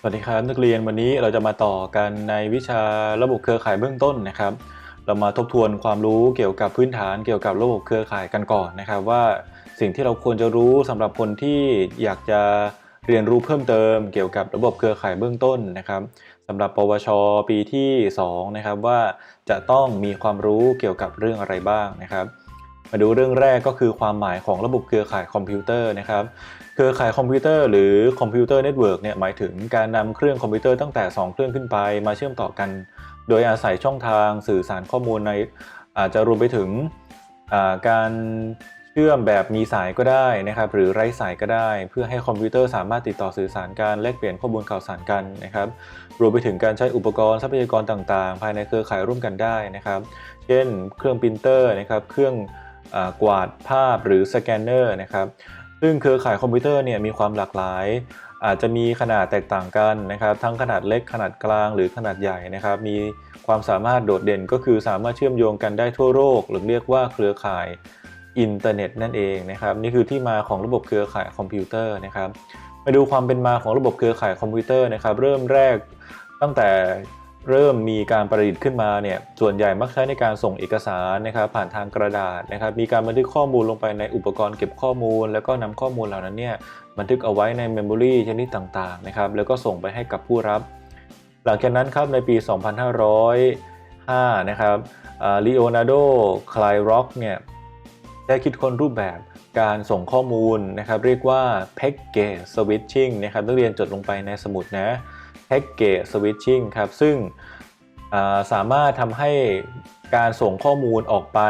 สวัสดีครับนักเรียนวันนี้เราจะมาต่อกันในวิชาระบบเครือข่ายเบื้องต้นนะครับ เรามาทบทวนความรู้เกี่ยวกับพื้นฐานเกี่ยวกับระบบเครือข่ายกันก่อนนะครับ ว่าสิ่งที่เราควรจะรู้สำหรับคนที่อยากจะเรียนรู้เพิ่มเติม เกี่ยวกับระบบเครือข่ายเบื้องต้นนะครับสำหรับ ปวช ปีที่2นะครับว่าจะต้องมีความรู้เกี่ยวกับเรื่องอะไรบ้างนะครับ มาดูเรื่องแรกก็คือความหมายของระบบเครือข่ายคอมพิวเตอร์นะครับ เครือข่ายคอมพิวเตอร์หรือคอมพิวเตอร์เน็ตเวิร์กเนี่ยหมายถึงการนำเครื่องคอมพิวเตอร์ตั้งแต่ 2 เครื่องขึ้นไปมาเชื่อมต่อกัน โดยอาศัยช่องทางสื่อสารข้อมูลในอาจจะรวมไปถึงาการเชื่อมแบบมีสายก็ได้นะครับหรือไร้สายก็ได้ เพื่อให้คอมพิวเตอร์สามารถติดต่อสื่อสารการแลกเปลี่ยนข้อมูลข่าวสารกันนะครับรวมไปถึงการใช้อุปกรณ์ทรัพยากรต่างๆ ภายในเครือข่ายร่วมกันได้นะครับ เช่น เครื่องปรินเตอร์นะครับเครื่อง กวาดภาพหรือสแกนเนอร์นะครับซึ่งเครือข่ายคอมพิวเตอร์เนี่ยมีความหลากหลาย อาจจะมีขนาดแตกต่างกันนะครับ ทั้งขนาดเล็กขนาดกลางหรือขนาดใหญ่นะครับ มีความสามารถโดดเด่นก็คือสามารถเชื่อมโยงกันได้ทั่วโลกหรือเรียกว่าเครือข่ายอินเทอร์เน็ตนั่นเองนะครับ นี่คือที่มาของระบบเครือข่ายคอมพิวเตอร์นะครับมาดูความเป็นมาของระบบเครือข่ายคอมพิวเตอร์นะครับ เริ่มแรกตั้งแต่ เริ่มมีการประดิษฐ์ขึ้นมาเนี่ยส่วนใหญ่มักใช้ในการส่งเอกสารนะครับผ่านทางกระดาษนะครับมีการบันทึกข้อมูลลงไปในอุปกรณ์เก็บข้อมูล แล้วก็นำข้อมูลเหล่านั้นเนี่ยบันทึกเอาไว้ในเมมโมรีชนิดต่างๆนะครับแล้วก็ส่งไปให้กับผู้รับ หลังจากนั้นครับในปี 2505 นะครับลีโอนาร์โดคลายร็อกเนี่ยได้คิดค้นรูปแบบการส่งข้อมูลนะครับเรียกว่า Package Switching นะครับนักเรียนจดลงไปในสมุดนะ Package Switching ครับ ซึ่งสามารถทำให้การส่งข้อมูลออกไป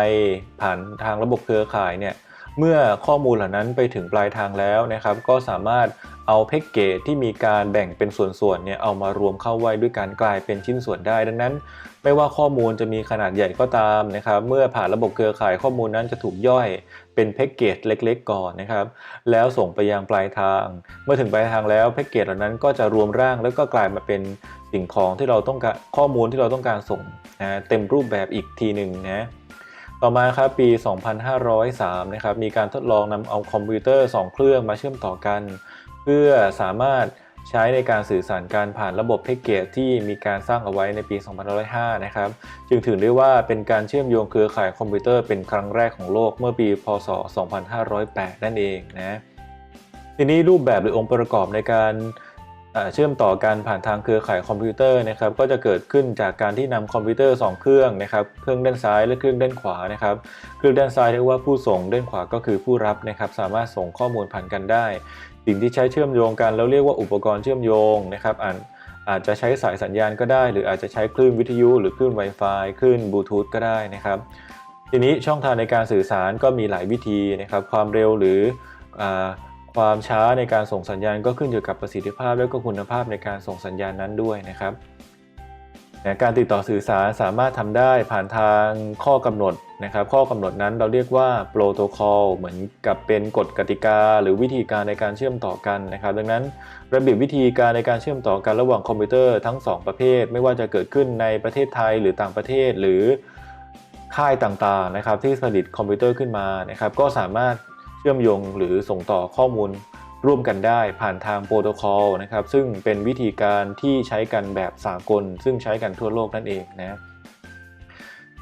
ผ่านทางระบบเครือข่ายเนี่ย เมื่อข้อมูลเหล่านั้นไปถึงปลายทางแล้วนะครับ ก็สามารถเอาแพ็กเกจที่มีการแบ่งเป็นส่วนๆเนี่ยเอามารวมเข้าไว้ด้วยการกลายเป็นชิ้นส่วนได้ดังนั้น ไม่ว่าข้อมูลจะมีขนาดใหญ่ก็ตามนะครับ เมื่อผ่านระบบเครือข่ายข้อมูลนั้นจะถูกย่อยเป็นแพ็กเกจเล็ก ๆ ก่อนนะครับ แล้วส่งไปยังปลายทาง เมื่อถึงปลายทางแล้วแพ็กเกจเหล่านั้นก็จะรวมร่างแล้วก็กลายมาเป็นสิ่งของที่เราต้องการข้อมูลที่เราต้องการส่งนะเต็มรูปแบบอีกทีหนึ่งนะ ต่อมาครับปี 2503 นะครับมีการทดลองนำเอาคอมพิวเตอร์ 2 เครื่องมาเชื่อมต่อกัน เพื่อสามารถใช้ในการสื่อสารการผ่านระบบแพ็กเกจที่มีการสร้างเอาไว้ในปี 2505 นะครับ จึงถือได้ว่าเป็นการเชื่อมโยงเครือข่ายคอมพิวเตอร์เป็นครั้งแรกของโลกเมื่อปี พศ 2508 นั่นเองนะทีนี้รูปแบบหรือองค์ประกอบในการ เชื่อมต่อกันผ่านทางเครือข่ายคอมพิวเตอร์นะครับก็จะเกิดขึ้นจากการที่นำคอมพิวเตอร์ 2 เครื่องนะครับเครื่องด้านซ้ายและเครื่องด้านขวานะครับเครื่องด้านซ้ายเรียกว่าผู้ส่งด้านขวาก็คือผู้รับนะครับสามารถส่งข้อมูลผ่านกันได้ สิ่งที่ใช้เชื่อมโยงกันแล้วเรียกว่าอุปกรณ์เชื่อมโยงนะครับอาจอาจจะใช้สายสัญญาณก็ได้ หรืออาจจะใช้คลื่นวิทยุ หรือคลื่น Wi-Fi คลื่นบลูทูธก็ได้นะครับทีนี้ช่องทางในการสื่อสารก็มีหลายวิธีนะครับความเร็วหรืออ ความช้าในการส่งสัญญาณก็ขึ้นอยู่กับประสิทธิภาพและก็คุณภาพในการส่งสัญญาณนั้นด้วยนะครับการติดต่อสื่อสารสามารถทำได้ผ่านทางข้อกำหนดนะครับ ข้อกำหนดนั้นเราเรียกว่าโปรโตคอลเหมือนกับเป็นกฎกติกา หรือวิธีการในการเชื่อมต่อกันนะครับ ดังนั้นระเบียบวิธีการในการเชื่อมต่อกันระหว่างคอมพิวเตอร์ทั้ง 2 ประเภท ไม่ว่าจะเกิดขึ้นในประเทศไทยหรือต่างประเทศหรือค่ายต่างๆนะครับที่ผลิตคอมพิวเตอร์ขึ้นมานะครับ ก็สามารถ เชื่อมโยงหรือส่งต่อข้อมูลร่วมกันได้ผ่านทางโปรโตคอลนะครับซึ่งเป็นวิธีการที่ใช้กันแบบสากล ซึ่งใช้กันทั่วโลกนั่นเองนะ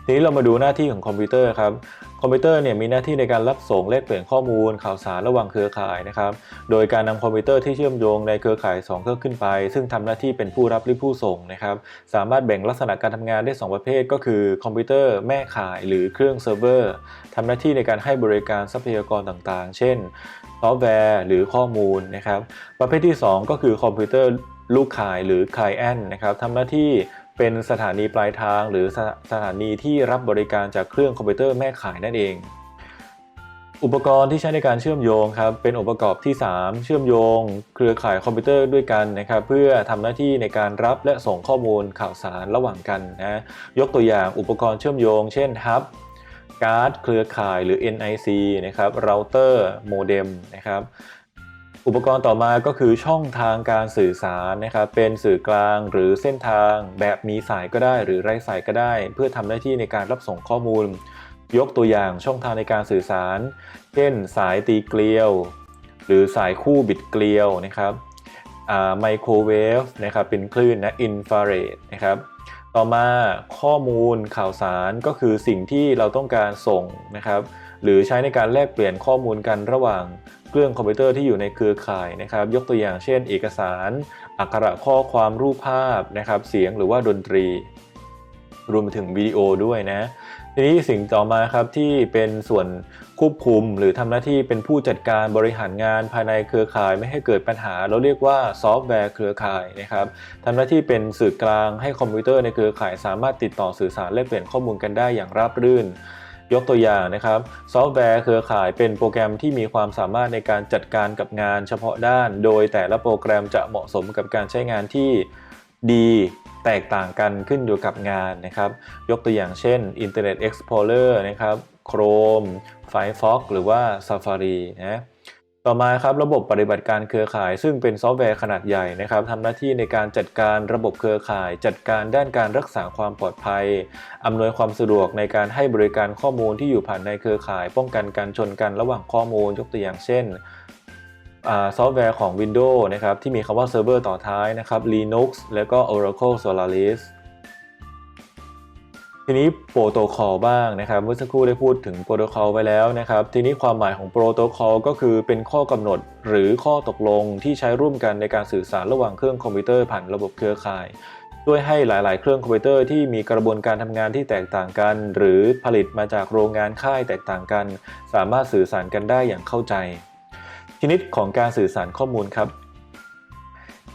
ทีนี้เรามาดูหน้าที่ของคอมพิวเตอร์ครับ คอมพิวเตอร์เนี่ยมีหน้าที่ในการรับส่งแลกเปลี่ยนข้อมูล ข่าวสารระหว่างเครือข่ายนะครับ โดยการนำคอมพิวเตอร์ที่เชื่อมโยงในเครือข่าย 2 เครื่องขึ้นไป ซึ่งทำหน้าที่เป็นผู้รับหรือผู้ส่งนะครับ สามารถแบ่งลักษณะการทำงานได้ 2 ประเภท ก็คือคอมพิวเตอร์แม่ข่ายหรือเครื่องเซิร์ฟเวอร์ทำหน้าที่ในการให้บริการทรัพยากรต่างๆ เช่นซอฟต์แวร์ หรือข้อมูลนะครับ ประเภทที่ 2 ก็คือคอมพิวเตอร์ลูกข่ายหรือ Client นะครับทำหน้าที่ เป็นสถานีปลายทางหรือสสถานีที่รับบริการจากเครื่องคอมพิวเตอร์แม่ข่ายนั่นเอง อุปกรณ์ที่ใช้ในการเชื่อมโยงครับเป็นองค์ประกอบที่ 3 เชื่อมโยง เครือข่ายคอมพิวเตอร์ด้วยกันนะครับเพื่อทำหน้าที่ในการรับและส่งข้อมูลข่าวสารระหว่างกันนะยกตัวอย่างอุปกรณ์เชื่อมโยง เช่นฮับการ์ดเครือข่ายหรือ NIC นะครับเราเตอร์โมเด็มนะครับ อุปกรณ์ต่อมาก็คือช่องทางการสื่อสารนะครับเป็นสื่อกลางหรือเส้นทางแบบมีสายก็ได้ หรือไร้สายก็ได้ เพื่อทำหน้าที่ในการรับส่งข้อมูล ยกตัวอย่างช่องทางในการสื่อสาร เช่น สายตีเกลียว หรือสายคู่บิดเกลียวนะครับไมโครเวฟนะครับเป็นคลื่นนะอินฟราเรดนะครับต่อมาข้อมูลข่าวสารก็คือสิ่งที่เราต้องการส่งนะครับ หรือใช้ในการแลกเปลี่ยนข้อมูลกันระหว่างเครื่องคอมพิวเตอร์ที่อยู่ในเครือข่ายนะครับ ยกตัวอย่างเช่น เอกสาร อักขระข้อความรูปภาพนะครับ เสียงหรือว่าดนตรี รวมไปถึงวิดีโอด้วยนะทีนี้สิ่งต่อมาครับที่เป็นส่วนควบคุม หรือทำหน้าที่เป็นผู้จัดการบริหารงานภายในเครือข่ายไม่ให้เกิดปัญหา เราเรียกว่าซอฟต์แวร์เครือข่ายนะครับทำหน้าที่เป็นสื่อกลางให้คอมพิวเตอร์ในเครือข่ายสามารถติดต่อสื่อสารและเปลี่ยนข้อมูลกันได้อย่างราบรื่น ยกตัวอย่างนะครับ ซอฟต์แวร์เครือข่ายเป็นโปรแกรมที่มีความสามารถในการจัดการกับงานเฉพาะด้าน โดยแต่ละโปรแกรมจะเหมาะสมกับการใช้งานที่ดีแตกต่างกันขึ้นอยู่กับงานนะครับ ยกตัวอย่างเช่น Internet Explorer นะครับ Chrome Firefox หรือว่า Safari นะ ต่อมาครับระบบปฏิบัติการเครือข่าย ซึ่งเป็นซอฟต์แวร์ขนาดใหญ่นะครับทำหน้าที่ในการจัดการระบบเครือข่าย จัดการด้านการรักษาความปลอดภัยอำนวยความสะดวกในการให้บริการข้อมูลที่อยู่ผ่านในเครือข่าย ป้องกันการชนกันระหว่างข้อมูลยกตัวอย่างเช่นซอฟต์แวร์ของ Windows นะครับที่มีคำว่าเซิร์ฟเวอร์ต่อท้ายนะครับ Linux แล้วก็ Oracle Solaris ทีนี้โปรโตคอลบ้างนะครับเมื่อสักครู่ได้พูดถึงโปรโตคอลไปแล้วนะครับ ทีนี้ความหมายของโปรโตคอลก็คือเป็นข้อกำหนดหรือข้อตกลงที่ใช้ร่วมกันในการสื่อสารระหว่างเครื่องคอมพิวเตอร์ผ่านระบบเครือข่ายด้วยให้หลาย ๆ เครื่องคอมพิวเตอร์ที่มีกระบวนการทำงานที่แตกต่างกัน หรือผลิตมาจากโรงงานค่ายแตกต่างกัน สามารถสื่อสารกันได้อย่างเข้าใจ ชนิดของการสื่อสารข้อมูลครับ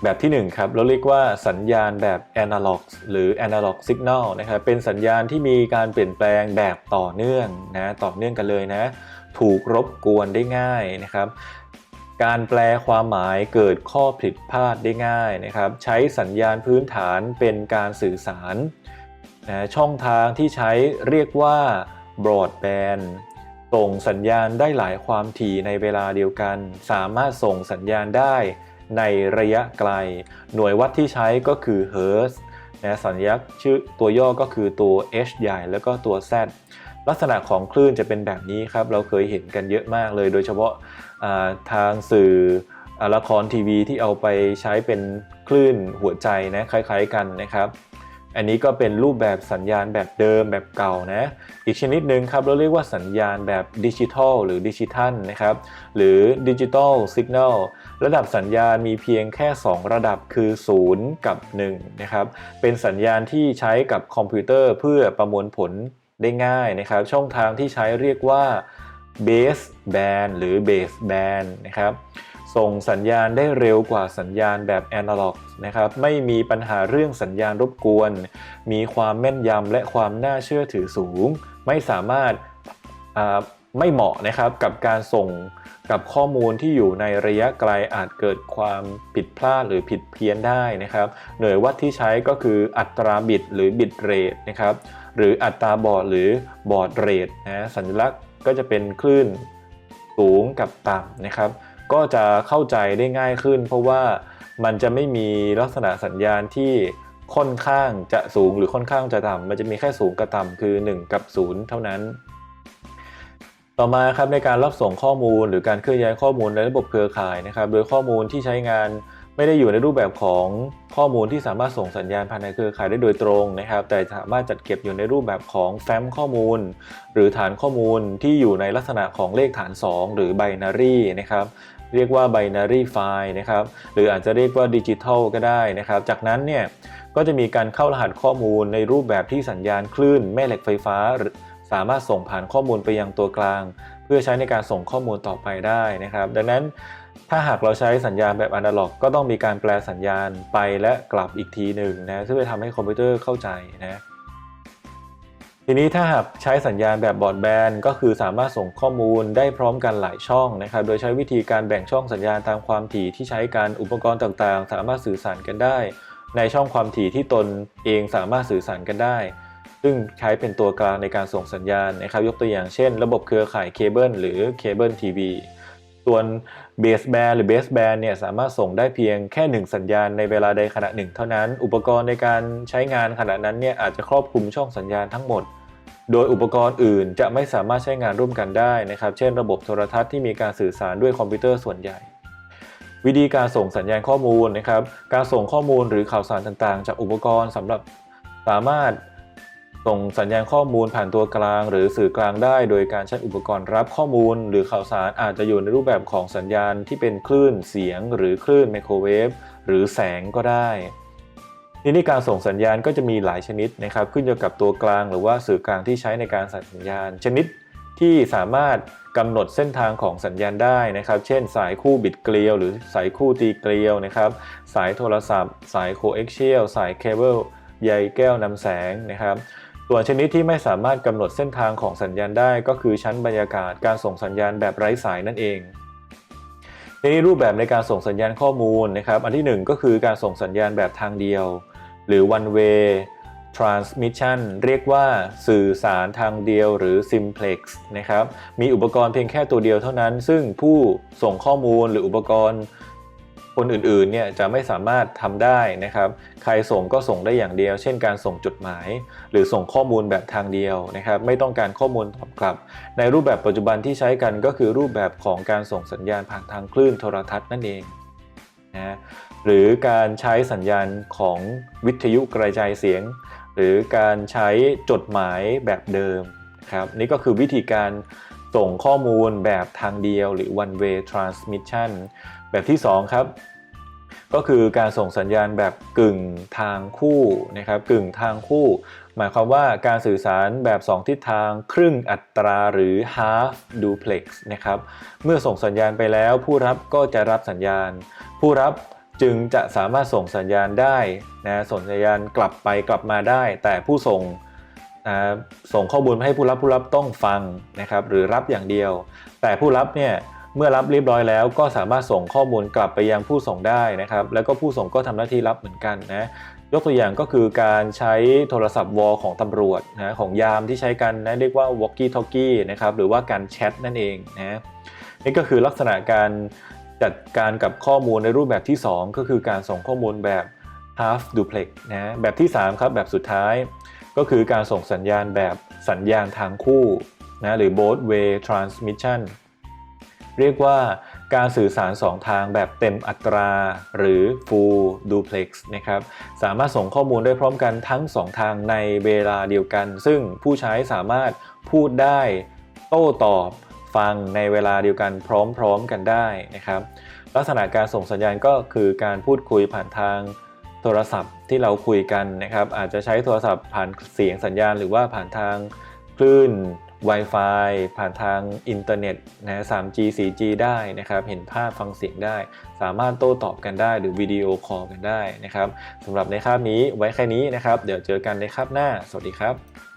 แบบที่ 1 ครับ เราเรียกว่าสัญญาณแบบ analog หรือ analog signal นะครับ เป็นสัญญาณที่มีการเปลี่ยนแปลงแบบต่อเนื่องนะ ต่อเนื่องกันเลยนะ ถูกรบกวนได้ง่ายนะครับ การแปลความหมายเกิดข้อผิดพลาดได้ง่ายนะครับ ใช้สัญญาณพื้นฐานเป็นการสื่อสารนะช่องทางที่ใช้เรียกว่า broadband ส่งสัญญาณได้หลายความถี่ในเวลาเดียวกัน สามารถส่งสัญญาณได้ ในระยะไกล หน่วยวัดที่ใช้ก็คือ Hertz นะสัญลักษณ์ชื่อตัวย่อก็คือตัว H ใหญ่แล้วก็ตัว Z ลักษณะของคลื่นจะเป็นแบบนี้ครับ เราเคยเห็นกันเยอะมากเลย โดยเฉพาะทางสื่อละครทีวีที่เอาไปใช้เป็นคลื่นหัวใจนะคล้ายๆกันนะครับ อันนี้ก็เป็นรูปแบบสัญญาณแบบเดิมแบบเก่านะ อีกชนิดหนึ่งครับเราเรียกว่าสัญญาณแบบดิจิทัลหรือดิจิทัลนะครับ หรือดิจิทัลสัญญาณ ระดับสัญญาณมีเพียงแค่ 2 ระดับคือ 0 กับ1นะครับเป็นสัญญาณที่ใช้กับคอมพิวเตอร์เพื่อประมวลผลได้ง่ายนะครับ ช่องทางที่ใช้เรียกว่า base band หรือ base band นะครับส่งสัญญาณได้เร็วกว่าสัญญาณแบบแอนะล็อกนะครับไม่มีปัญหาเรื่องสัญญาณรบกวน มีความแม่นยำและความน่าเชื่อถือสูง ไม่สามารถไม่เหมาะนะครับกับการส่ง กับข้อมูลที่อยู่ในระยะไกลอาจเกิดความผิดพลาดหรือผิดเพี้ยนได้นะครับ หน่วยวัดที่ใช้ก็คืออัตราบิตหรือบิตเรทนะครับหรืออัตราบอดหรือบอดเรทนะสัญลักษณ์ก็จะเป็นคลื่นสูงกับต่ำนะครับ ก็จะเข้าใจได้ง่ายขึ้น เพราะว่ามันจะไม่มีลักษณะสัญญาณที่ค่อนข้างจะสูงหรือค่อนข้างจะต่ำมันจะมีแค่สูงกับต่ำคือ 1 กับ 0 เท่านั้น ต่อมาครับในการรับส่งข้อมูล หรือการเคลื่อนย้ายข้อมูลในระบบเครือข่ายนะครับ โดยข้อมูลที่ใช้งานไม่ได้อยู่ในรูปแบบของข้อมูลที่สามารถส่งสัญญาณภายในเครือข่ายได้โดยตรงนะครับ แต่สามารถจัดเก็บอยู่ในรูปแบบของแฟ้มข้อมูล หรือฐานข้อมูลที่อยู่ในลักษณะของเลขฐาน 2 หรือ binary นะครับเรียกว่า binary file นะครับหรืออาจจะเรียกว่าดิจิทัลก็ได้นะครับ จากนั้นเนี่ยก็จะมีการเข้ารหัสข้อมูลในรูปแบบที่สัญญาณคลื่นแม่เหล็กไฟฟ้า สามารถส่งผ่านข้อมูลไปยังตัวกลาง เพื่อใช้ในการส่งข้อมูลต่อไปได้นะครับ ดังนั้นถ้าหากเราใช้สัญญาณแบบอนาล็อก ก็ต้องมีการแปลสัญญาณไปและกลับอีกทีหนึ่งนะเพื่อทำให้คอมพิวเตอร์เข้าใจนะทีนี้ถ้าหากใช้สัญญาณแบบบอร์ดแบนก็คือสามารถส่งข้อมูลได้พร้อมกันหลายช่องนะครับ โดยใช้วิธีการแบ่งช่องสัญญาณตามความถี่ที่ใช้การอุปกรณ์ต่างๆ สามารถสื่อสารกันได้ ในช่องความถี่ที่ตนเองสามารถสื่อสารกันได้ ซึ่งใช้เป็นตัวกลางในการส่งสัญญาณนะครับยกตัวอย่างเช่น ระบบเครือข่ายเคเบิลหรือเคเบิลทีวีส่วนเบสแบนหรือเบสแบนเนี่ยสามารถส่งได้เพียงแค่ 1 สัญญาณในเวลาใดขณะหนึ่งเท่านั้น อุปกรณ์ในการใช้งานขณะนั้นเนี่ยอาจจะครอบคลุมช่องสัญญาณทั้งหมด โดยอุปกรณ์อื่นจะไม่สามารถใช้งานร่วมกันได้นะครับ เช่นระบบโทรทัศน์ที่มีการสื่อสารด้วยคอมพิวเตอร์ส่วนใหญ่ วิธีการส่งสัญญาณข้อมูลนะครับ การส่งข้อมูลหรือข่าวสารต่างๆ จากอุปกรณ์สำหรับสามารถ ส่งสัญญาณข้อมูลผ่านตัวกลาง หรือสื่อกลางได้ โดยการใช้อุปกรณ์รับข้อมูล หรือข่าวสารอาจจะอยู่ในรูปแบบของสัญญาณที่เป็นคลื่นเสียง หรือคลื่นไมโครเวฟหรือแสงก็ได้ทีนี้การส่งสัญญาณก็จะมีหลายชนิดนะครับ ขึ้นอยู่กับตัวกลางหรือว่าสื่อกลางที่ใช้ในการส่งสัญญาณ ชนิดที่สามารถกำหนดเส้นทางของสัญญาณได้นะครับ เช่น สายคู่บิดเกลียว หรือสายคู่ตีเกลียวนะครับ สายโทรศัพท์ สายโคเอ็กเชียลสายเคเบิลใยแก้วนำแสงนะครับ ส่วนชนิดที่ไม่สามารถกำหนดเส้นทางของสัญญาณได้ก็คือชั้นบรรยากาศการส่งสัญญาณแบบไร้สายนั่นเองทีนี้รูปแบบในการส่งสัญญาณข้อมูลนะครับ อันที่หนึ่งก็คือการส่งสัญญาณแบบทางเดียว หรือ one way transmission เรียกว่าสื่อสารทางเดียวหรือ simplex นะครับ มีอุปกรณ์เพียงแค่ตัวเดียวเท่านั้น ซึ่งผู้ส่งข้อมูลหรืออุปกรณ์ คนอื่นๆเนี่ยจะไม่สามารถทำได้นะครับ ใครส่งก็ส่งได้อย่างเดียว เช่นการส่งจดหมาย หรือส่งข้อมูลแบบทางเดียวนะครับ ไม่ต้องการข้อมูลตอบกลับ ในรูปแบบปัจจุบันที่ใช้กันก็คือรูปแบบของการส่งสัญญาณผ่านทางคลื่นโทรทัศน์นั่นเองนะหรือการใช้สัญญาณของวิทยุกระจายเสียง หรือการใช้จดหมายแบบเดิมครับนี่ก็คือวิธีการ ส่งข้อมูลแบบทางเดียวหรือ one way transmission แบบที่ 2 ครับ ก็คือการส่งสัญญาณแบบกึ่งทางคู่นะครับกึ่งทางคู่ หมายความว่าการสื่อสารแบบ 2 ทิศทางครึ่งอัตราหรือ half duplex นะครับเมื่อส่งสัญญาณไปแล้วผู้รับก็จะรับสัญญาณ ผู้รับจึงจะสามารถส่งสัญญาณได้นะส่งสัญญาณกลับไปกลับมาได้ แต่ผู้ส่ง ส่งข้อมูลให้ผู้รับผู้รับต้องฟังนะครับหรือรับอย่างเดียว แต่ผู้รับเนี่ยเมื่อรับเรียบร้อยแล้วก็สามารถส่งข้อมูลกลับไปยังผู้ส่งได้นะครับ แล้วก็ผู้ส่งก็ทำหน้าที่รับเหมือนกันนะยกตัวอย่างก็คือการใช้โทรศัพท์วอลของตำรวจนะของยามที่ใช้กันนะเรียกว่า walkie talkie นะครับหรือว่าการแชทนั่นเองนะนี่ก็คือลักษณะการจัดการกับข้อมูลในรูปแบบที่ 2 ก็คือการส่งข้อมูลแบบ half duplex นะแบบที่ 3 ครับแบบสุดท้าย ก็คือการส่งสัญญาณแบบสัญญาณทางคู่นะหรือ both way transmission เรียกว่าการสื่อสาร 2 ทางแบบเต็มอัตรา หรือ full duplex นะครับสามารถส่งข้อมูลได้พร้อมกันทั้ง 2 ทางในเวลาเดียวกัน ซึ่งผู้ใช้สามารถพูดได้โต้ตอบฟังในเวลาเดียวกันพร้อมๆกันได้นะครับ ลักษณะการส่งสัญญาณก็คือการพูดคุยผ่านทาง โทรศัพท์ที่เราคุยกันนะครับ อาจจะใช้โทรศัพท์ผ่านเสียงสัญญาณ หรือว่าผ่านทางคลื่น Wi-Fi ผ่านทางอินเทอร์เน็ตนะ 3G 4G ได้นะครับ เห็นภาพฟังเสียงได้ สามารถโต้ตอบกันได้หรือวิดีโอคอลกันได้นะครับสำหรับในคาบนี้ไว้แค่นี้นะครับ เดี๋ยวเจอกันในคาบหน้า สวัสดีครับ